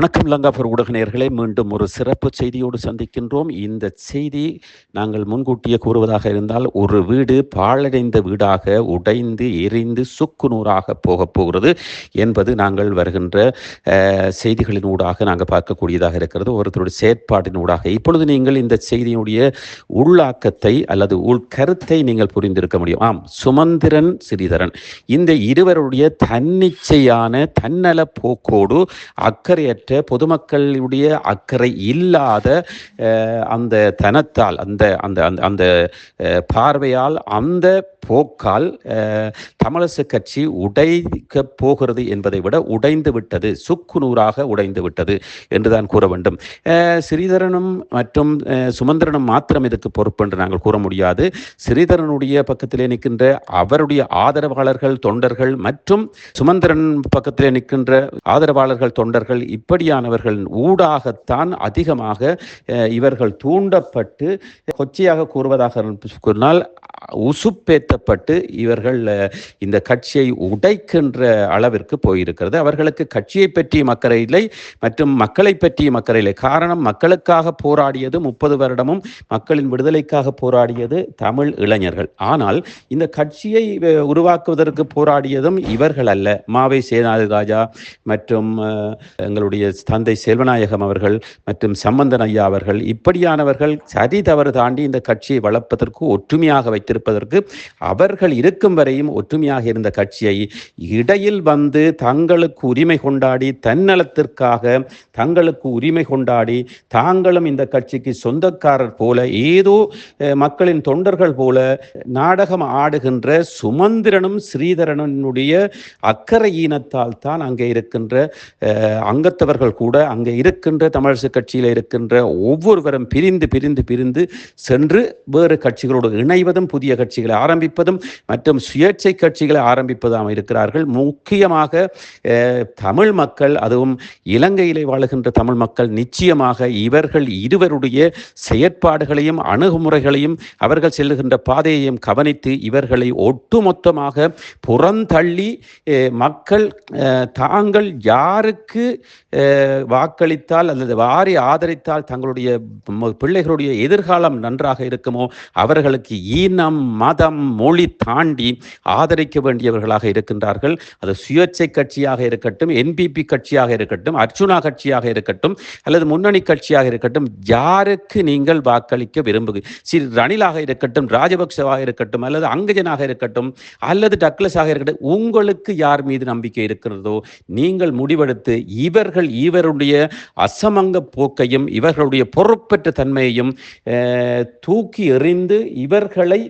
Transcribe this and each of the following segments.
வணக்கம் லங்காபுர் ஊடக மீண்டும் ஒரு சிறப்பு செய்தியோடு சந்திக்கின்றோம். இந்த செய்தி நாங்கள் முன்கூட்டியே கூறுவதாக இருந்தால் ஒரு வீடு பாழடைந்த வீடாக உடைந்து எரிந்து சுக்குநூறாக போகப் போகிறது என்பது நாங்கள் வருகின்ற செய்திகளின் ஊடாக நாங்கள் பார்க்கக்கூடியதாக இருக்கிறது. ஒருத்தருடைய செயற்பாட்டின் ஊடாக. இப்பொழுது நீங்கள் இந்த செய்தியினுடைய உள்ளாக்கத்தை அல்லது உள்கருத்தை நீங்கள் புரிந்திருக்க முடியும். ஆம் சுமந்திரன் சிறிதரன். இந்த இருவருடைய தன்னிச்சையான தன்னல போக்கோடு அக்கறையற்ற பொதுமக்களுடைய அக்கறை இல்லாத அந்த தனத்தால் அந்த அந்த அந்த அந்த பார்வையால் அந்த போக்கால் அஹ், தமிழரசு கட்சி உடைக்க போகிறது என்பதை விட உடைந்து விட்டது சுக்குநூறாக உடைந்து விட்டது என்றுதான் கூற வேண்டும். ஸ்ரீதரனும் மற்றும் சுமந்திரனும் மாத்திரம் இதுக்கு பொறுப்பு என்று நாங்கள் கூற முடியாது. ஸ்ரீதரனுடைய பக்கத்திலே நிற்கின்ற அவருடைய ஆதரவாளர்கள் தொண்டர்கள் மற்றும் சுமந்திரன் பக்கத்திலே நிற்கின்ற ஆதரவாளர்கள் தொண்டர்கள் இப்படியானவர்கள் ஊடாகத்தான் அதிகமாக இவர்கள் தூண்டப்பட்டு கொச்சையாக கூறுவதாக கூறினால் உசுப்பேற்றப்பட்டு இவர்கள் இந்த கட்சியை உடைக்கின்ற அளவிற்கு போயிருக்கிறது. அவர்களுக்கு கட்சியை பற்றி அக்கறை இல்லை மற்றும் மக்களை பற்றிய அக்கறை இல்லை. காரணம் மக்களுக்காக போராடியது முப்பது வருடமும் மக்களின் விடுதலைக்காக போராடியது தமிழ் இளைஞர்கள். ஆனால் இந்த கட்சியை உருவாக்குவதற்கு போராடியதும் இவர்கள் அல்ல. மாவை சேனாதி ராஜா மற்றும் எங்களுடைய தந்தை செல்வநாயகம் அவர்கள் மற்றும் சம்பந்தன் ஐயா அவர்கள் இப்படியானவர்கள் சரி தவறு தாண்டி இந்த கட்சியை வளர்ப்பதற்கு ஒற்றுமையாக வைத்திருப்பதற்கு அவர்கள் இருக்கும் வரையும் ஒற்றுமையாக இருந்த கட்சியை இடையில் வந்து தங்களுக்கு உரிமை கொண்டாடி தன்னலத்திற்காக தங்களுக்கு உரிமை கொண்டாடி தாங்களும் இந்த கட்சிக்கு சொந்தக்காரர் போல ஏதோ மக்களின் தொண்டர்கள் போல நாடகம் ஆடுகின்ற சுமந்திரனும் ஸ்ரீதரனுடைய அக்கறை ஈனத்தால் தான் அங்கே இருக்கின்ற அங்கத்தவர்கள் கூட அங்கே இருக்கின்ற தமிழரசு கட்சியில் இருக்கின்ற ஒவ்வொருவரும் பிரிந்து பிரிந்து பிரிந்து சென்று வேறு கட்சிகளோடு இணைவதும் புதிய கட்சிகளை ஆரம்பிப்பதும் மற்றும் சுயேட்சை கட்சிகளை ஆரம்பிப்பதும் இருக்கிறார்கள். முக்கியமாக தமிழ் மக்கள் அதுவும் இலங்கையிலே வாழுகின்ற தமிழ் மக்கள் நிச்சயமாக இவர்கள் இருவருடைய செயற்பாடுகளையும் அணுகுமுறைகளையும் அவர்கள் செல்லுகின்ற பாதையையும் கவனித்து இவர்களை ஒட்டுமொத்தமாக புறந்தள்ளி அஹ், மக்கள் அஹ், தாங்கள் யாருக்கு வாக்களித்தால் அல்லது வாரி ஆதரித்தால் தங்களுடைய பிள்ளைகளுடைய எதிர்காலம் நன்றாக இருக்குமோ அவர்களுக்கு ஈனம் மதம் மொழி தாண்டி ஆதரிக்க வேண்டியவர்களாக இருக்கின்றார்கள். அது சுயேட்சை கட்சியாக இருக்கட்டும் என்பிபி கட்சியாக இருக்கட்டும் அர்ச்சுனா கட்சியாக இருக்கட்டும் அல்லது முன்னணி கட்சியாக இருக்கட்டும் யாருக்கு நீங்கள் வாக்களிக்க விரும்புகிறீர்கள் ஸ்ரீ ரணிலாக இருக்கட்டும் ராஜபக்சவாக இருக்கட்டும் அல்லது அங்கஜனாக இருக்கட்டும் அல்லது டக்ளஸாக இருக்கட்டும் உங்களுக்கு யார் மீது நம்பிக்கை இருக்கிறதோ நீங்கள் முடிவெடுத்து இவர்கள் இவருடைய அசமங்க போக்கையும் இவர்களுடைய பொறுப்பற்ற தன்மையையும் தூக்கி எறிந்து இவர்களை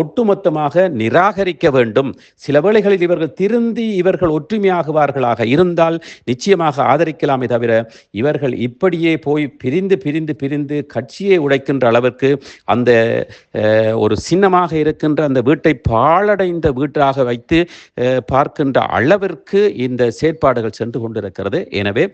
ஒட்டு ஒட்டுமொத்தமாக நிராகரிக்க வேண்டும். சில வேளைகளில் இவர்கள் திருந்தி இவர்கள் ஒற்றுமையாகுவார்களாக இருந்தால் நிச்சயமாக ஆதரிக்கலாமே தவிர இவர்கள் இப்படியே போய் பிரிந்து பிரிந்து பிரிந்து கட்சியை உடைக்கின்ற அளவிற்கு அந்த ஒரு சின்னமாக இருக்கின்ற அந்த வீட்டை பாழடைந்த வீட்டாக வைத்து பார்க்கின்ற அளவிற்கு இந்த செயற்பாடுகள் சென்று கொண்டிருக்கிறது. எனவே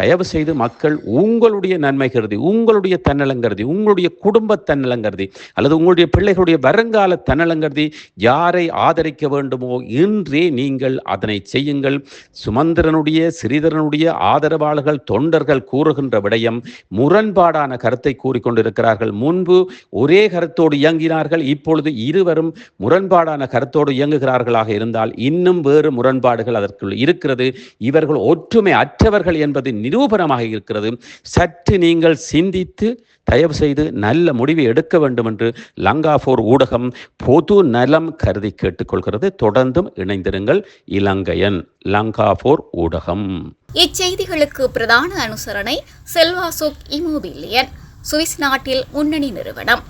தயவு செய்து மக்கள் உங்களுடைய நன்மை கருதி உங்களுடைய தன்னலம் கருதி உங்களுடைய குடும்ப தன்னலம் கருதி அல்லது உங்களுடைய பிள்ளைகளுடைய வருங்கால தன்னலம் கருதி யாரை ஆதரிக்க வேண்டுமோ இன்றே நீங்கள் அதனை செய்யுங்கள். சுமந்திரனுடைய சிறிதரனுடைய ஆதரவாளர்கள் தொண்டர்கள் கூறுகின்ற விடயம் முரண்பாடான கருத்தை கூறிக்கொண்டிருக்கிறார்கள். முன்பு ஒரே கருத்தோடு இயங்கினார்கள் இப்பொழுது இருவரும் முரண்பாடான கருத்தோடு இயங்குகிறார்களாக இருந்தால் இன்னும் வேறு முரண்பாடுகள் அதற்குள் இருக்கிறது. இவர்கள் ஒற்றுமை அற்றவர்கள் என்பது நிரூபணமாக இருக்கிறது. சற்று நீங்கள் சிந்தித்து தயவு செய்து நல்ல முடிவை எடுக்க வேண்டும் என்று லங்காபோர் ஊடகம் பொது நலம் கருதி கேட்டுக்கொள்கிறது. தொடர்ந்தும் இணைந்திருங்கள் இலங்கையன் லங்காபோர் ஊடகம். இச்செய்திகளுக்கு பிரதான அனுசரணை செல்வாசோக் இமோபிலியன் சுவிஸ் நாட்டில் முன்னணி நிறுவனம்.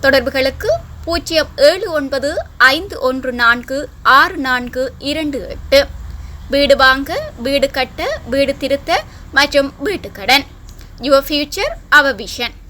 தொடர்புகளுக்கு பூஜ்ஜியம் ஏழு ஒன்பது ஐந்து ஒன்று நான்கு ஆறு நான்கு இரண்டு எட்டு. வீடு வாங்க வீடு கட்ட வீடு திருத்த மற்றும் வீட்டுக்கடன். Your future our vision